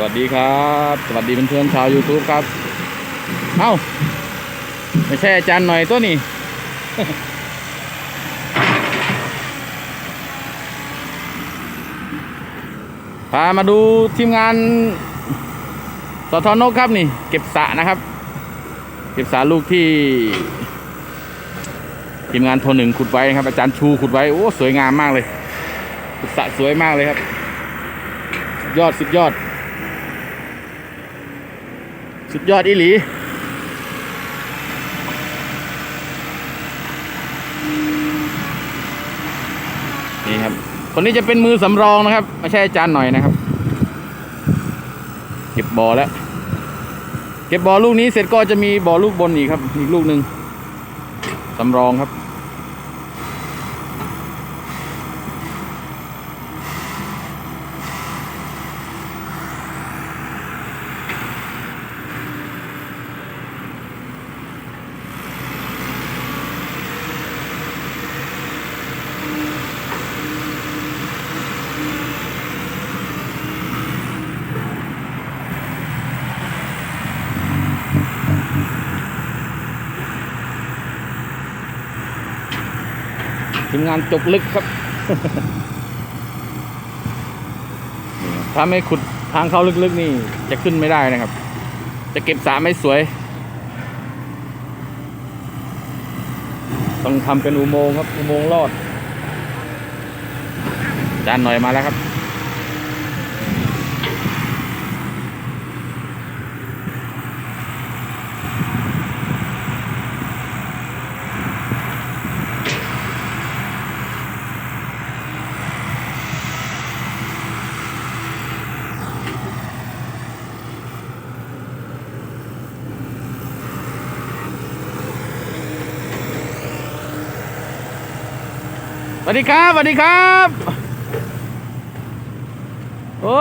สวัสดีครับ สวัสดีเพื่อนๆชาว YouTube ครับ เอ้า ไม่ใช่อาจารย์หน่อยตัวนี้ พามาดูทีมงานสทนกครับนี่ เก็บสะนะครับ เก็บสะลูกที่ ทีมงานโทรหนึ่งขุดไว้นะครับ อาจารย์ชูขุดไว้ โอ้ สวยงามมากเลย ขุดสะสวยมากเลยครับสุดยอดสุดยอด สุดยอดอีหลีนี่ครับ คนนี้จะเป็นมือสำรองนะครับไม่ใช่อาจารย์หน่อยนะครับ เก็บบ่อแล้ว เก็บบ่อลูกนี้เสร็จก็จะมีบ่อลูกบนอีกครับ อีกลูกหนึ่งสำรองครับ มงานจกลึกครับ ถ้าไม่ขุดทางเข้าลึกๆนี่ จะขึ้นไม่ได้นะครับ จะเก็บสระไม่สวย ต้องทำเป็นอุโมงค์ครับ อุโมงค์ลอดจานหน่อยมาแล้วครับ วัสดีครับสวัสดีครับ โอ้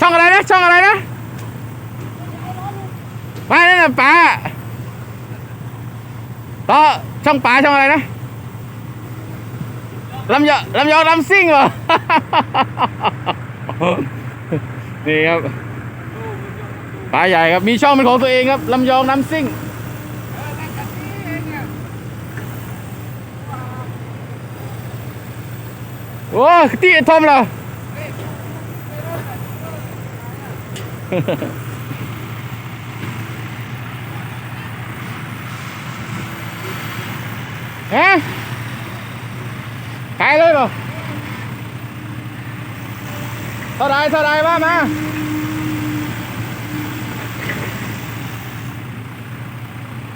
ช่องอะไรนะ ช่องอะไรนะไม่นั่นน่ะป๋าต่อช่องป๋าช่องอะไรนะลำยอลำยอลำซิ่งเหรอนี่ครับป๋าใหญ่ครับ มีช่องเป็นของตัวเองครับลำยองน้ำซิ่ง โอ้ที่ทอมเหรอฮะขายเลยเปล่เท่าไรเท่าไรว่ามา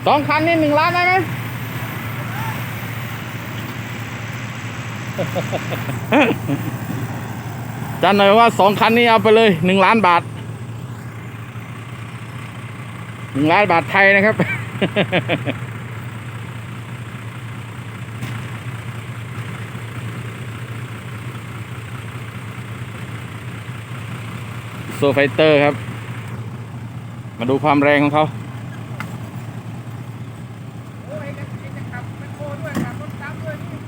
สองคันนี่หนึ่งล้านได้ไหม จันหน่อยว่าสองคันนี้เอาไปเลยหนึ่งล้านบาทหนึ่งล้านบาทไทยนะครับ โซไฟเตอร์ครับ มาดูความแรงของเขา โอ้ยจะจะขับแมคโครด้วยขับรถตามด้วยนี่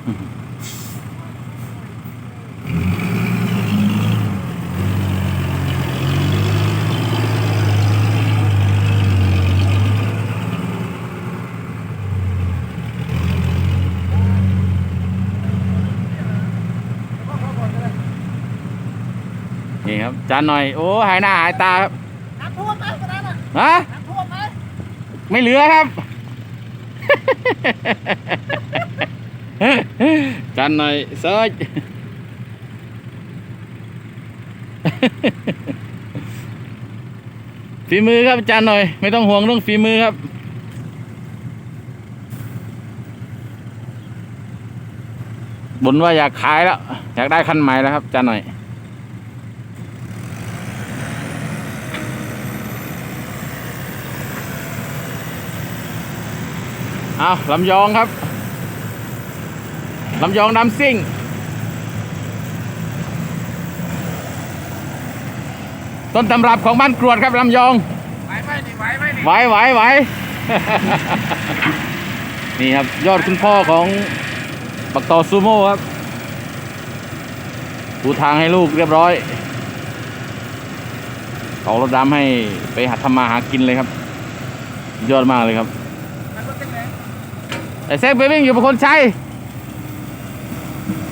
นี่ครับจานหน่อย โอ้หายหน้าหายตาครับน้ำท่วมไหมตอนนั้นน่ะฮะน้ำท่วมไหมไม่เหลือครับ จานหน่อยเซิร์ชฝีมือครับจานหน่อย ไม่ต้องห่วงเรื่องฝีมือครับบนว่าอยากขายแล้ว อยากได้คันใหม่แล้วครับจานหน่อย เอาลำยองครับลำยองน้ำซิ่ง ต้นตำรับของบ้านกรวดครับลำยองไหวไหมนี่ไหวไหมนี่ไหวไหวไหวนี่ครับ ยอดคุณพ่อของปักต่อซูโม่ครับปูทางให้ลูกเรียบร้อยเอารถดำให้ไปหัดทำมาหากินเลยครับ ยอดมากเลยครับมันก็เป็นไง ไอ้เซ็กไปวิ่งอยู่ประคนใชัย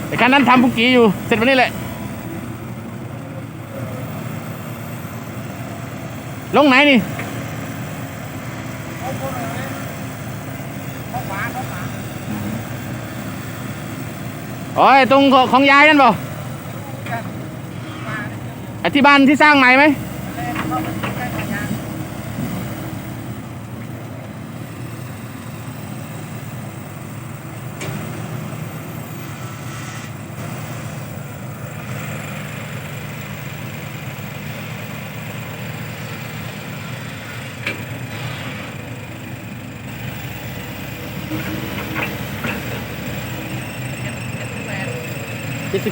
ไอ้คันนั้นทำปุกี้อยู่เสร็จวันนี้แหละ ลงไหนนี่เอาคนเลยเขวาเขาขวาอ๋อไอ้ตรงของยายนั่นเปล่ไอที่บ้านที่สร้างใหม่ไหม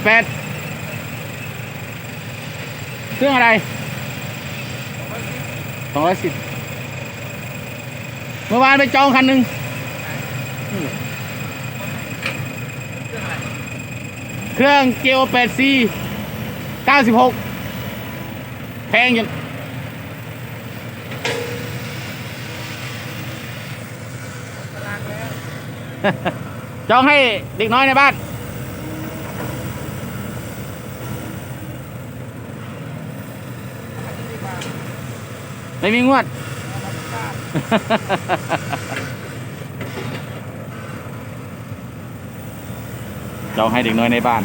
แรงเป็ดเครื่องอะไรสองร้อยสิบเมื่อวานไปจองคันหนึ่งเครื่อง G O 8 C 96แพงจนตารางแล้วจองให้เด็กน้อยในบ้าน อันนี้ดีกว่า ไม่มีงวดเอามาพิการจองให้เด็กน้อยในบ้าน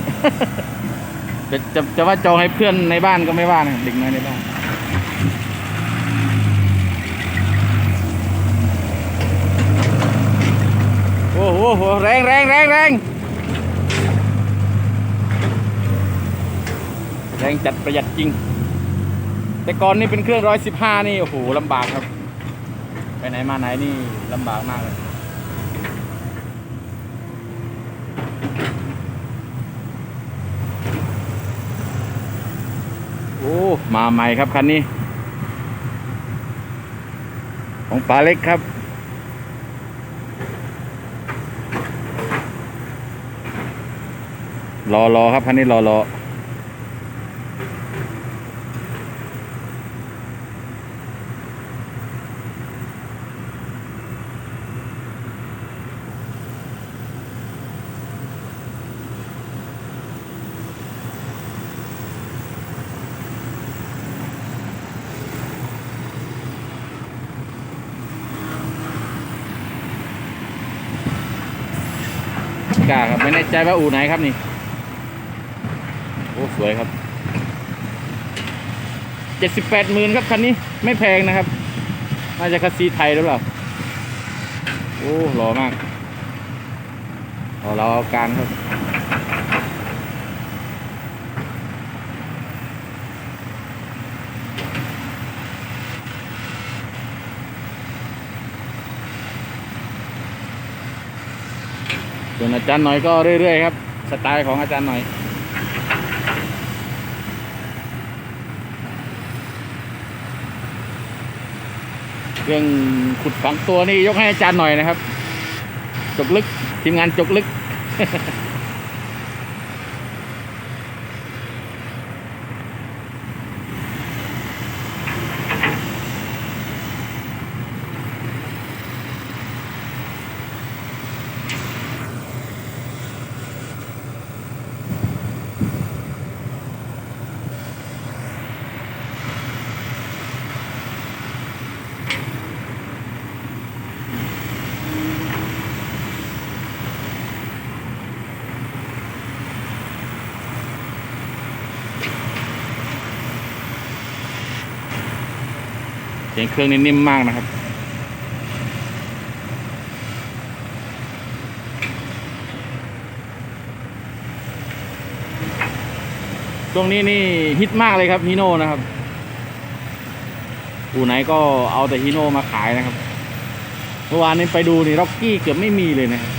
จะจะจะว่าจองให้เพื่อนในบ้านก็ไม่ว่านะเด็กน้อยในบ้านโอ้โหโหแรงแรงแรงแรงแรงจัดประหยัดจริง แต่ก่อนนี่เป็นเครื่องร้อยสิบห้านี่โอ้โหลำบากครับ ไปไหนมาไหนนี่ลำบากมากเลยโอ้มาใหม่ครับคันนี้ ของปลาเล็กครับรอรอครับคันนี้รอรอ กาครับไม่แน่ใจว่าอู่ไหนครับนี่โอ้สวยครับเจ็ดสิบแปดหมื่นครับคันนี้ไม่แพงนะครับน่าจะคัสซีไทยหรือเปล่าโอ้หล่อมากเอาเราเอาการครับ ส่วนอาจารย์หน่อยก็เรื่อยๆครับ สไตล์ของอาจารย์หน่อย เรื่องขุดฝังตัวนี่ยกให้อาจารย์หน่อยนะครับ จกลึกทีมงานจกลึก สียงเครื่องนี่นิ่มมากนะครับช่วงนี้นี่ฮิตมากเลยครับฮีโน่นะครับอู่ไหนก็เอาแต่ฮีโน่มาขายนะครับ เมื่อวานนี้ไปดูนี่ร็อกกี้เกือบไม่มีเลยนะครับ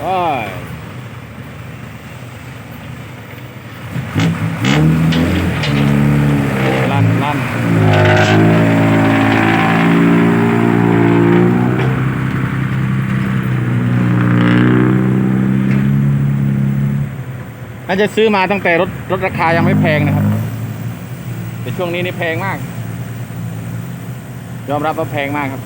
โอ้ย ลั่นลั่น น่าจะซื้อมาตั้งแต่รถรถราคายังไม่แพงนะครับ แต่ช่วงนี้นี่แพงมาก ยอมรับว่าแพงมากครับ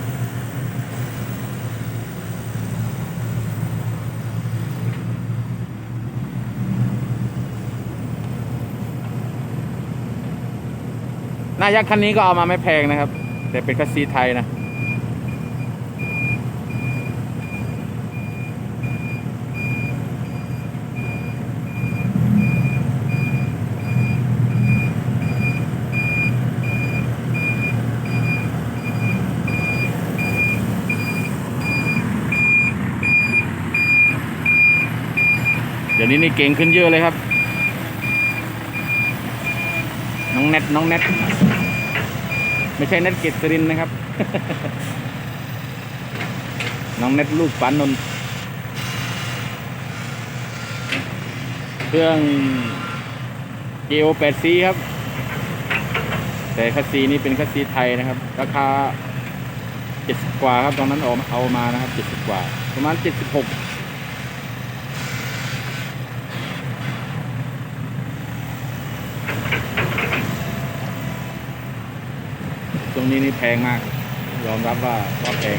หน้ายักษ์คันนี้ก็เอามาไม่แพงนะครับ แต่เป็นคัสซีไทยนะ นี้นี่เก่งขึ้นเยอะเลยครับ น้องเน็ตน้องเน็ตไม่ใช่เน็ตเกตรินนะครับ น้องเน็ตลูกปานนนเครื่องเกโอแปดซีครับ แต่คัสซีนี่เป็นคัสซีไทยนะครับ ราคาเจ็ดสิบกว่าครับตอนนั้นเอาเอามานะครับเจ็ดสิบกว่า ประมาณเจ็ดสิบหก รงนี้นี่แพงมาก ยอมรับว่าว่าแพง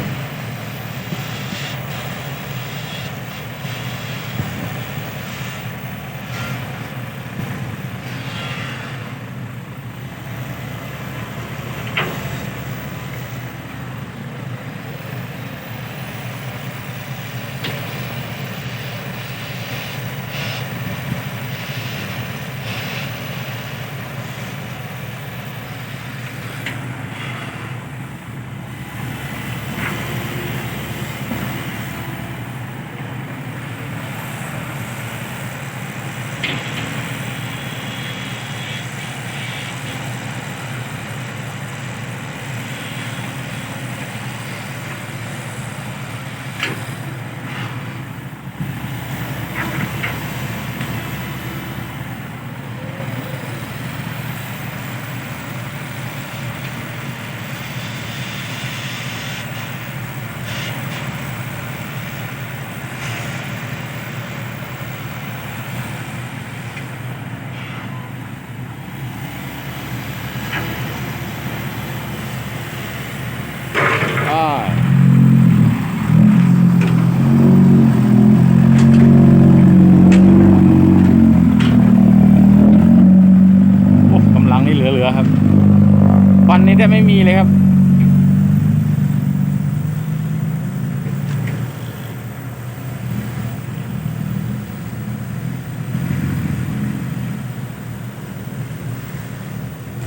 นี้แทบไม่มีเลยครับ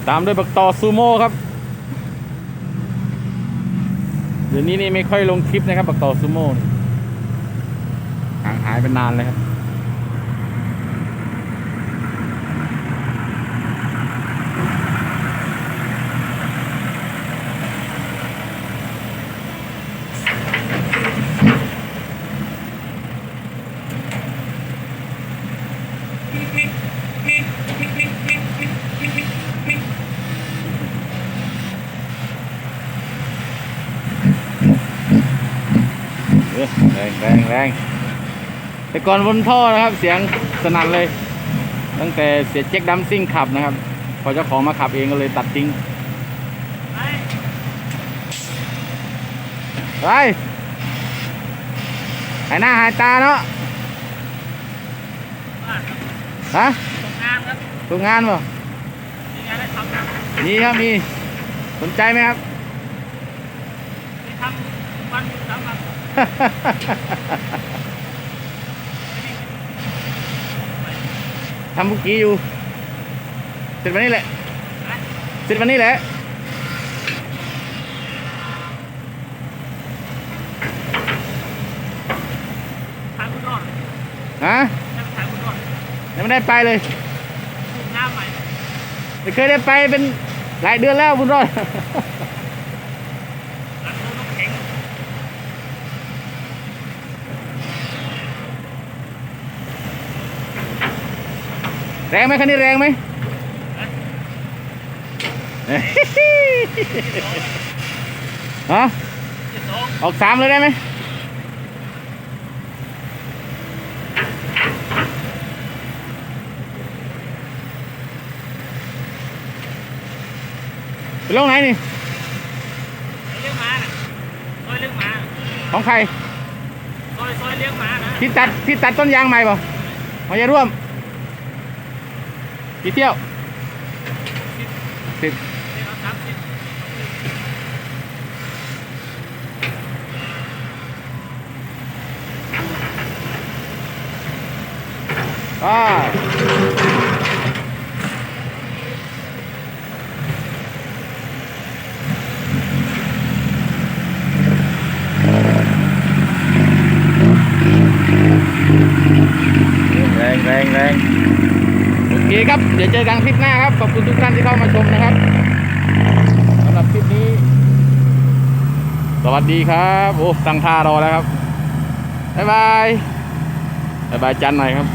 ตามด้วยบักต่อซูโม่ครับ เดี๋ยวนี้นี่ไม่ค่อยลงคลิปนะครับ บักต่อซูโม่ห่างหายไปนานเลยครับ แรงแรงแรงแต่ก่อนบนท่อนะครับ เสียงสนั่นเลย ตั้งแต่เสียเจ๊กดัมซิ่งขับนะครับ พอเจ้าของมาขับเองก็เลยตัดทิ้งไปหายหน้าหายตาเนาะ ฮะตกงานครับทำงานป่ะมีงานให้ทำครับมีครับมีสนใจไหมครับมีทำวันหยุดครับทำเมื่อกี้อยู่เสร็จวันนี้แหละเสร็จวันนี้แหละ ทางบุญรอด ฮะ ทางบุญรอด ยังไม่ได้ไปเลยถูกน้ำใหม่ไม่เคยได้ไปเป็นหลายเดือนแล้วคุณรอดร้านโน้นแข็งแรงไหมคันนี้แรงไหมฮะเจ็ดสองออกสามเลยได้ไหม ไปลงไหนนี่เลี้ยงม้าน่ะซอยเลี้ยงม้าของใครซอยซอยเลี้ยงม้านะที่ตัดที่ตัดต้นยางใหม่เปล่ามาจะร่วมกี่เที่ยวสิบเลี้ยงสามสิบอ่าแรงแรงแรงโอ เคครับ เดี๋ยวเจอกันคลิปหน้าครับ ขอบคุณทุกท่านที่เข้ามาชมนะครับสำหรับคลิปนี้ สวัสดีครับ โอ้ตั้งท่ารอแล้วครับ บ๊ายบาย บ๊ายบายจันหน่อยครับ